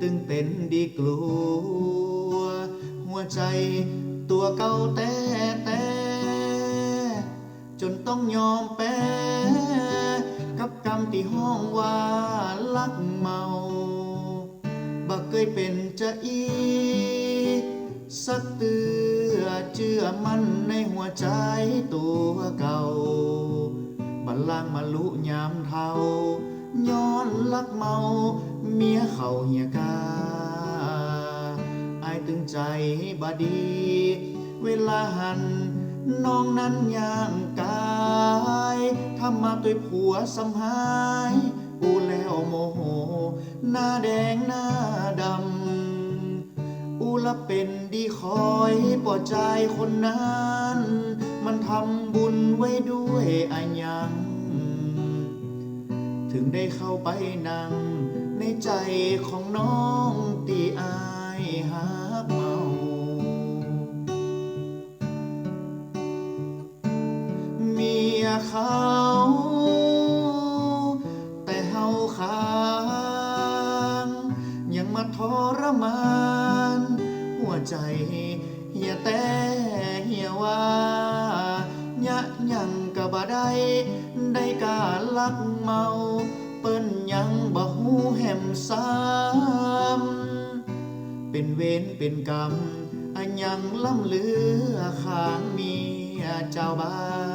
ตึงเป็นดีกลัว หัวใจตัวเก่าแต่แต่จนต้องยอมแพ้กับกรรมที่ห้องว่าลักเมาบักเคยเป็นจะอี สักเตือเชื่อมันในหัวใจตัวเก่าบัลลังก์มาลุยามเทา ย้อนลักเมาเมียเขาเหียกาอายตึงใจบดี เวลาหันน้องนั้นย่างกายทำมาตัวผัวสำหายอูแล้วโมโห หน้าแดงหน้าดำอูละเป็นดีคอยปลอใจคนนั้น มันทำบุญไว้ด้วยอายัง ถึงได้เข้าไปนั่ง ในใจของน้องตีอายหากเมาเมียเขาแต่เฮาค้างยังมาทรมาน หัวใจเหียแต่ ยังกะบ่ได้ได้การลักเมา เปิ้นยังบ่ฮู้แหมซ้ำเป็นเวรเป็นกรรมอันยังล่ำเหลือข้างมีเจ้าบ้าน